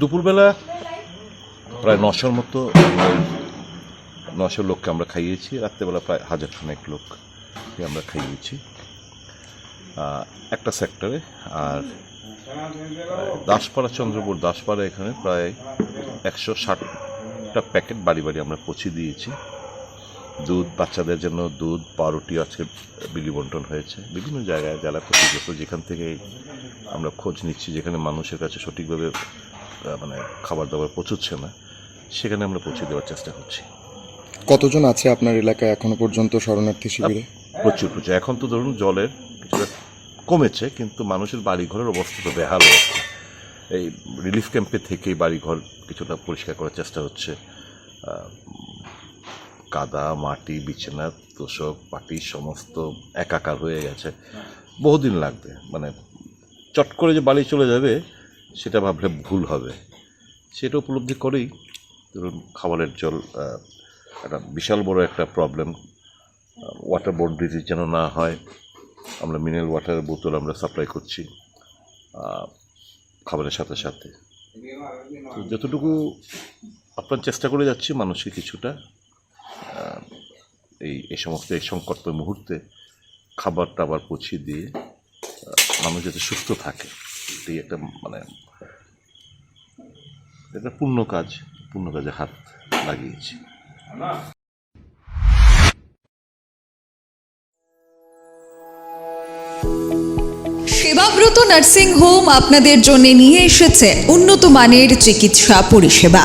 দুপুরবেলা প্রায় নশোর মতো নশো লোককে আমরা খাইয়েছি। রাত্রেবেলা প্রায় হাজার খানেক লোককে আমরা খাইয়েছি। একটা সেক্টরে আর দাসপাড়া, চন্দ্রপুর দাসপাড়া এখানে প্রায় একশো ষাটটা প্যাকেট বাড়ি বাড়ি আমরা পৌঁছে দিয়েছি। দুধ, বাচ্চাদের জন্য দুধ, পাউরুটি আজকে বিলি বন্টন হয়েছে। বিভিন্ন জায়গায় যারা ক্ষতিগ্রস্ত, যেখান থেকে আমরা খোঁজ নিচ্ছি, যেখানে মানুষের কাছে সঠিকভাবে মানে খাবার দাবার পৌঁছচ্ছে না সেখানে আমরা পৌঁছে দেওয়ার চেষ্টা করছি। কতজন আছে আপনার এলাকায় এখনও পর্যন্ত শরণার্থী শিবিরে? প্রচুর প্রচুর। এখন তো ধরুন জলের কিছুটা কমেছে কিন্তু মানুষের বাড়িঘরের অবস্থা তো বেহাল অবস্থা। এই রিলিফ ক্যাম্পে থেকেই বাড়িঘর কিছুটা পরিষ্কার করার চেষ্টা হচ্ছে। কাদা মাটি বিছানা তোষক পাটি সমস্ত একাকার হয়ে গেছে। বহুদিন লাগবে। মানে চট করে যে বাড়ি চলে যাবে সেটা ভাবলে ভুল হবে। সেটা উপলব্ধি করেই ধরুন খাবারের জল একটা বিশাল বড় একটা প্রবলেম ওয়াটার বোর্ড ডিজিজ যেন না হয়। আমরা মিনারেল ওয়াটারের বোতল আমরা সাপ্লাই করছি খাবারের সাথে সাথে। তো যতটুকু আপনার চেষ্টা করে যাচ্ছি মানুষকে কিছুটা এই এই সমস্ত, এই সংকট মুহূর্তে খাবার টাবার পৌঁছে দিয়ে মানুষ যাতে সুস্থ থাকে। এটাই একটা মানে এটা পূর্ণ কাজ, পূর্ণ কাজে হাত লাগিয়েছি। সেবাব্রত নার্সিং হোম আপনাদের জন্য নিয়ে এসেছে উন্নত মানের চিকিৎসা পরিষেবা।